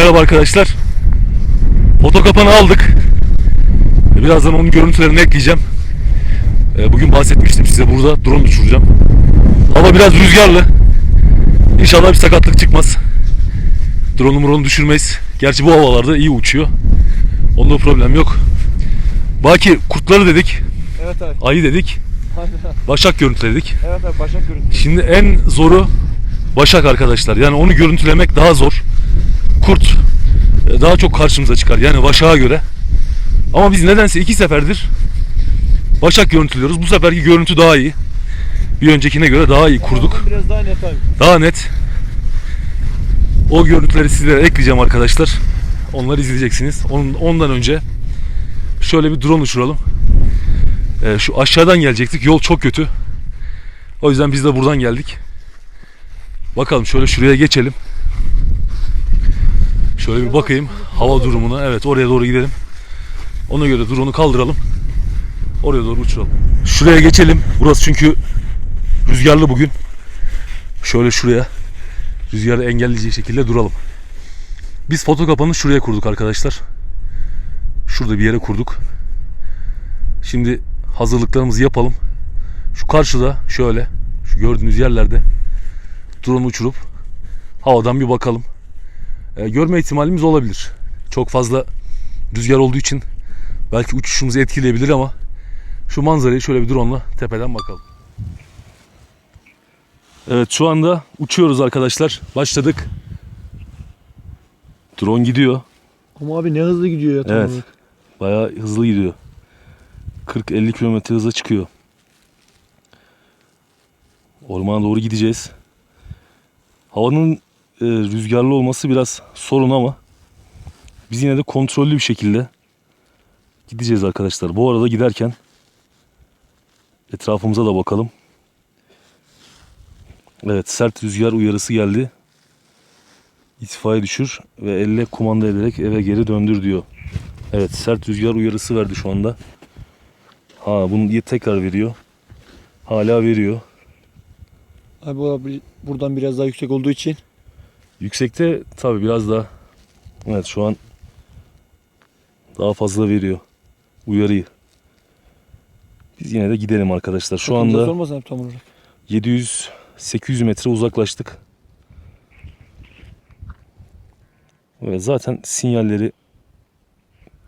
Merhaba arkadaşlar. Foto kapanı aldık. Birazdan onun görüntülerini ekleyeceğim. Ee, Bugün bahsetmiştim size burada drone uçuracağım. Hava biraz rüzgarlı. İnşallah bir sakatlık çıkmaz. Drone'u drone'u düşürmeyiz. Gerçi bu havalarda iyi uçuyor. Onda problem yok. Baki kurtları dedik, Evet abi. ayı dedik, başak görüntüledik. Evet abi başak görüntü. Şimdi en zoru başak arkadaşlar. Yani onu görüntülemek daha zor. Kurt e, daha çok karşımıza çıkar. Yani başağa göre. Ama biz nedense iki seferdir başak görüntülüyoruz. Bu seferki görüntü daha iyi. Bir öncekine göre daha iyi kurduk. Biraz daha net abi. Daha net. O görüntüleri sizlere ekleyeceğim arkadaşlar. Onları izleyeceksiniz. Onun, ondan önce şöyle bir drone uçuralım. Ee, şu aşağıdan gelecektik. Yol çok kötü. O yüzden biz de buradan geldik. Bakalım şöyle şuraya geçelim. Şöyle bir bakayım hava durumuna. Evet oraya doğru gidelim. Ona göre drone'u kaldıralım. Oraya doğru uçuralım. Şuraya geçelim. Burası çünkü rüzgarlı bugün. Şöyle şuraya rüzgarı engelleyecek şekilde duralım. Biz foto kapanı şuraya kurduk arkadaşlar. Şurada bir yere kurduk. Şimdi hazırlıklarımızı yapalım. Şu karşıda şöyle şu gördüğünüz yerlerde drone uçurup havadan bir bakalım. Ee, görme ihtimalimiz olabilir. Çok fazla rüzgar olduğu için belki uçuşumuzu etkileyebilir ama şu manzarayı şöyle bir drone'la tepeden bakalım. Evet şu anda uçuyoruz arkadaşlar. Başladık. Drone gidiyor. Ama abi ne hızlı gidiyor ya tam Evet. olarak. Bayağı hızlı gidiyor. 40-50 km hıza çıkıyor. Ormana doğru gideceğiz. Havanın e, rüzgarlı olması biraz sorun ama biz yine de kontrollü bir şekilde gideceğiz arkadaşlar. Bu arada giderken etrafımıza da bakalım. Evet sert rüzgar uyarısı geldi. İtfaiye düşür ve elle kumanda ederek eve geri döndür diyor. Evet sert rüzgar uyarısı verdi şu anda. Ha bunu diye tekrar veriyor. Hala veriyor. Abi bu abi buradan biraz daha yüksek olduğu için Yüksekte tabi biraz daha evet şu an daha fazla veriyor uyarıyı. Biz yine de gidelim arkadaşlar. Şu anda sormaz abi tam olarak. 700-800 metre uzaklaştık. Ve zaten sinyalleri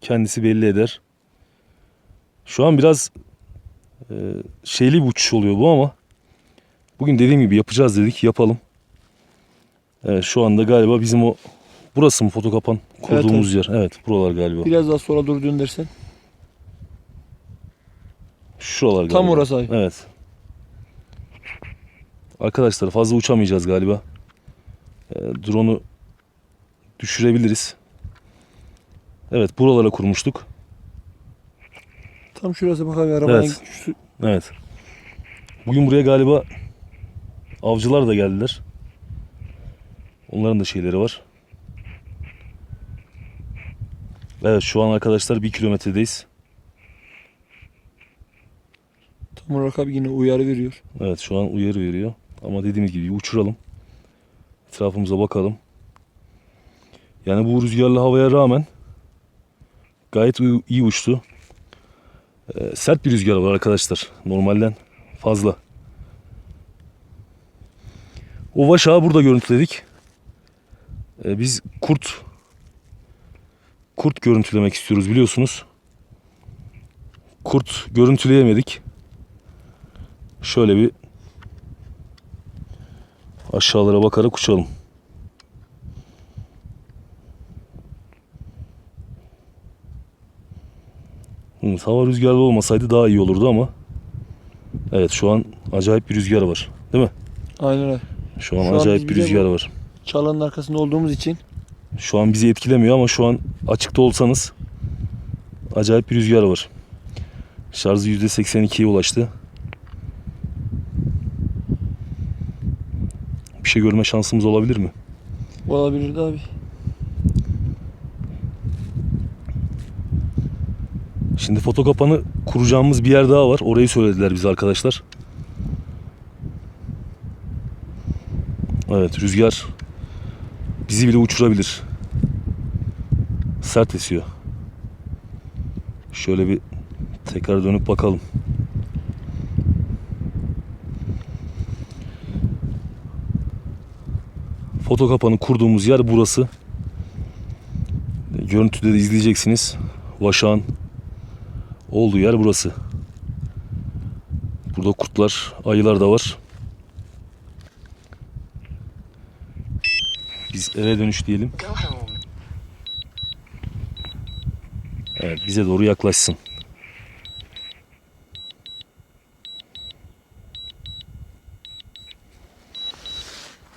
kendisi belli eder. Şu an biraz e, şeyli bir uçuş oluyor bu ama bugün dediğim gibi yapacağız dedik yapalım. Evet, şu anda galiba bizim o burası mı foto kapan kurduğumuz yer. Evet buralar galiba. Biraz daha sola dur döndürsen. Şuralar galiba. Tam orası abi. Evet. Arkadaşlar fazla uçamayacağız galiba. E, drone'u düşürebiliriz. Evet buralara kurmuştuk. Tam şurası bak abi arabanın Evet. şu- Evet. Bugün buraya galiba avcılar da geldiler. Onların da şeyleri var. Evet şu an arkadaşlar bir kilometredeyiz. tam olarak abi yine uyarı veriyor. Evet şu an uyarı veriyor. Ama dediğimiz gibi uçuralım. Etrafımıza bakalım. Yani bu rüzgarlı havaya rağmen gayet iyi- uçtu. Ee, sert bir rüzgar var arkadaşlar. Normalden fazla. O vaşağı burada görüntüledik. Ee, biz kurt kurt görüntülemek istiyoruz biliyorsunuz. Kurt görüntüleyemedik. Şöyle bir aşağılara bakarak uçalım. Hı, hava rüzgarlı olmasaydı daha iyi olurdu ama Evet şu an acayip bir rüzgar var. Değil mi? Aynen öyle. Şu an Şu an acayip biz bir rüzgar var. Çalanın arkasında olduğumuz için Şu an bizi etkilemiyor ama şu an açıkta olsanız acayip bir rüzgar var. Şarjı %82'ye ulaştı. Bir şey görme şansımız olabilir mi? olabilirdi abi. Şimdi foto kapanı kuracağımız bir yer daha var. Orayı söylediler bize arkadaşlar. Evet rüzgar bizi bile uçurabilir. Sert esiyor. Şöyle bir tekrar dönüp bakalım. Foto kapanı kurduğumuz yer burası. Görüntüde de izleyeceksiniz. Vaşağın olduğu yer burası. Burada kurtlar, ayılar da var. Biz eve dönüş diyelim. Evet, bize doğru yaklaşsın.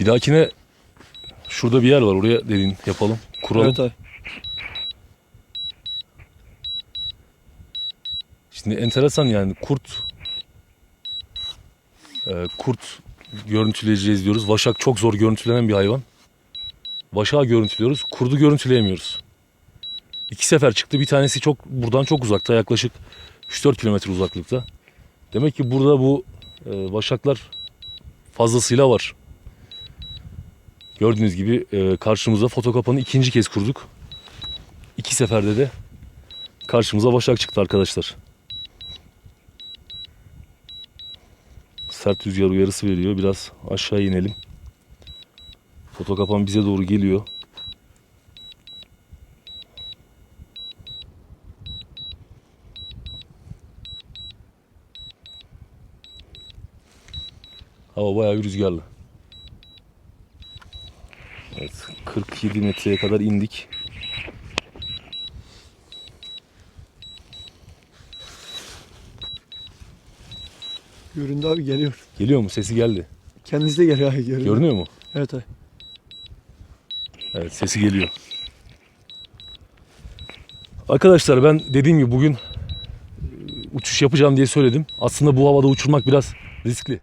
Bir dahakine şurada bir yer var. Oraya dedin yapalım. Kuralım. Evet abi. Şimdi enteresan yani kurt e, kurt görüntüleyeceğiz diyoruz. Vaşak çok zor görüntülenen bir hayvan. Vaşağı görüntülüyoruz. Kurdu görüntüleyemiyoruz. İki sefer çıktı. Bir tanesi çok buradan çok uzakta. Yaklaşık 3-4 kilometre uzaklıkta. Demek ki burada bu e, vaşaklar fazlasıyla var. Gördüğünüz gibi e, karşımıza foto kapanı ikinci kez kurduk. İki seferde de karşımıza vaşak çıktı arkadaşlar. Sert rüzgar uyarısı veriyor. Biraz aşağı inelim. Foto kapan bize doğru geliyor. Hava bayağı bir rüzgarlı. Evet, 47 metreye kadar indik. Göründü abi geliyor. Geliyor mu? Sesi geldi. Kendisi de geliyor abi. Görünüyor mu? Evet abi. Evet sesi geliyor. Arkadaşlar ben dediğim gibi bugün e, uçuş yapacağım diye söyledim. Aslında bu havada uçurmak biraz riskli.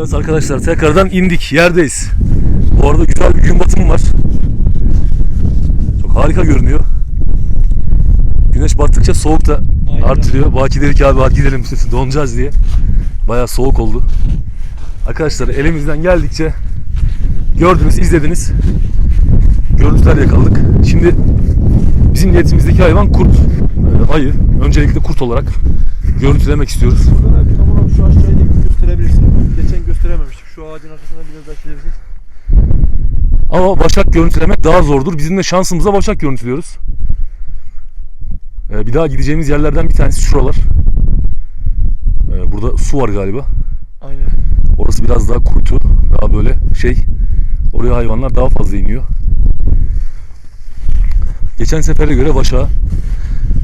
Evet arkadaşlar tekrardan indik yerdeyiz. Bu arada güzel bir gün batımı var. harika görünüyor. Güneş battıkça soğuk da Aynen. artırıyor. Baki dedik abi hadi gidelim donacağız diye. Bayağı soğuk oldu. Arkadaşlar elimizden geldikçe gördünüz, izlediniz. Görüntüler yakaladık. Şimdi bizim niyetimizdeki hayvan kurt. Ayı. Öncelikle kurt olarak görüntülemek istiyoruz. Buradan abi tam olarak şu aşağıyı da gösterebilirsin. Şu ağacın arkasına biraz daha. Ama başak görüntülemek daha zordur. Bizim de şansımıza başak görüntülüyoruz. Ee, bir daha gideceğimiz yerlerden bir tanesi şuralar. Ee, burada su var galiba. Aynen. Orası biraz daha kuytu. Daha böyle şey. Oraya hayvanlar daha fazla iniyor. Geçen sefere göre başağı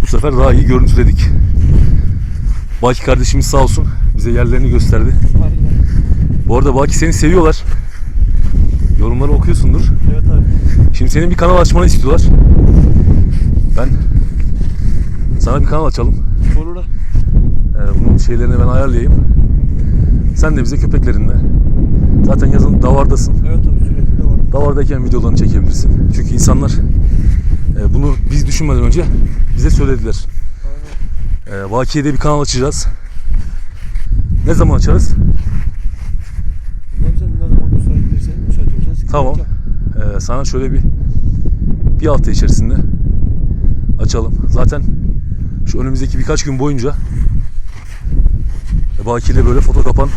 bu sefer daha iyi görüntüledik. Baki kardeşimiz sağ olsun bize yerlerini gösterdi. Aynen. Bu arada Baki seni seviyorlar. Yorumları okuyorsundur. Evet abi. Şimdi senin bir kanal açmanı istiyorlar. Ben sana bir kanal açalım. Olur da. Ee, bunun şeylerini ben ayarlayayım. Sen de bize köpeklerinle. Zaten yazın davardasın. Evet abi sürekli var. Davardayken videolarını çekebilirsin. Çünkü insanlar e, bunu biz düşünmeden önce bize söylediler. Aynen. E, Vakiye'de bir kanal açacağız. Ne zaman açarız? Abi sen ne zaman müsait dersen müsait olursan sıkıntı Tamam. Ee, sana şöyle bir bir hafta içerisinde açalım. Zaten şu önümüzdeki birkaç gün boyunca e, Baki ile böyle foto kapan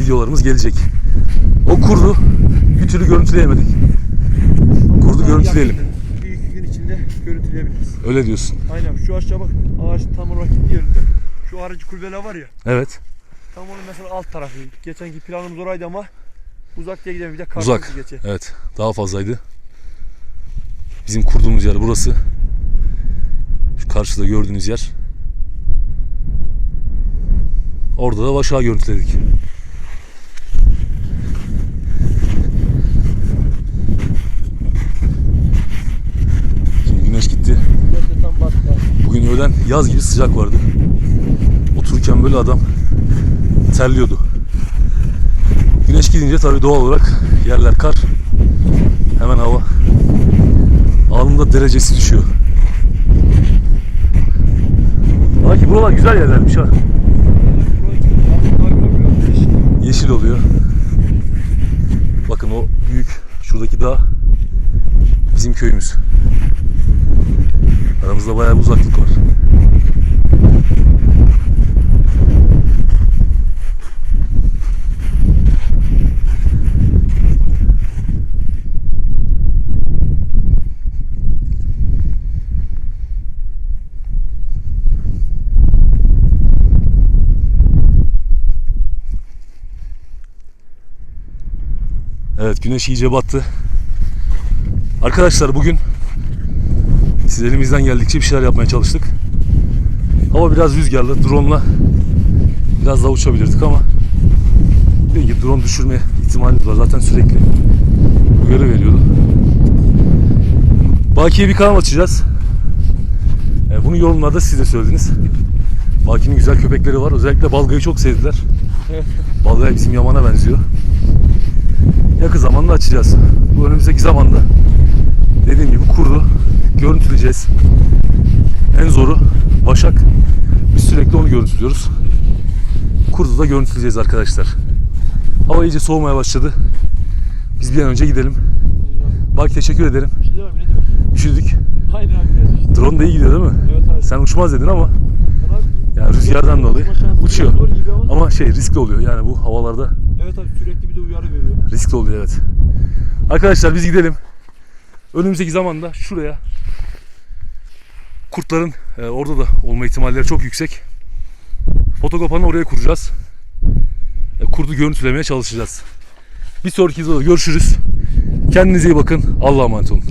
videolarımız gelecek. O kurdu bir türlü görüntüleyemedik. Kurdu görüntüleyelim. Bir iki gün içinde görüntüleyebiliriz. Öyle diyorsun. Aynen şu aşağı bak ağaç tam olarak gitti yerinde. Şu aracı kulübeler var ya Evet. tam onun mesela alt tarafı. Geçenki planımız oraydı ama uzak diye gidelim bir de kar Uzak. geçe. Evet. Daha fazlaydı. Bizim kurduğumuz yer burası. Şu karşıda gördüğünüz yer. Orada da başağı görüntüledik. Şimdi güneş gitti. Bugün öğlen yaz gibi sıcak vardı. Otururken böyle adam terliyordu. Güneş gidince tabii doğal olarak yerler kar. Hemen hava anında derecesi düşüyor. Belki buralar güzel yerlermiş ha. Yeşil oluyor. Bakın o büyük şuradaki dağ bizim köyümüz. Aramızda bayağı bir uzaklık var. Evet güneş iyice battı. Arkadaşlar bugün siz elimizden geldikçe bir şeyler yapmaya çalıştık. Hava biraz rüzgarlı. Drone'la biraz daha uçabilirdik ama dediğim gibi drone düşürme ihtimalimiz var. Zaten sürekli uyarı veriyordu. Baki'ye bir kanal açacağız. E, bunu yorumlarda siz de söylediniz. Baki'nin güzel köpekleri var. Özellikle Balga'yı çok sevdiler. Balga'ya bizim Yaman'a benziyor. Yakın zamanda açacağız. Bu önümüzdeki zamanda dediğim gibi kurdu görüntüleyeceğiz. En zoru Başak. Biz sürekli onu görüntülüyoruz. Kurdu da görüntüleyeceğiz arkadaşlar. Hava iyice soğumaya başladı. Biz bir an önce gidelim. Bak teşekkür ederim. Üşüdük. Aynen abi. işte. Drone da iyi gidiyor değil mi? Evet abi. Sen uçmaz dedin ama yani rüzgardan dolayı uçuyor. Ama şey riskli oluyor yani bu havalarda Evet abi sürekli bir de uyarı veriyor. riskli oluyor evet. Arkadaşlar biz gidelim. Önümüzdeki zamanda şuraya kurtların e, orada da olma ihtimalleri çok yüksek. Fotokopanı oraya kuracağız. E, kurdu görüntülemeye çalışacağız. Bir sonraki videoda görüşürüz. Kendinize iyi bakın. Allah'a emanet olun.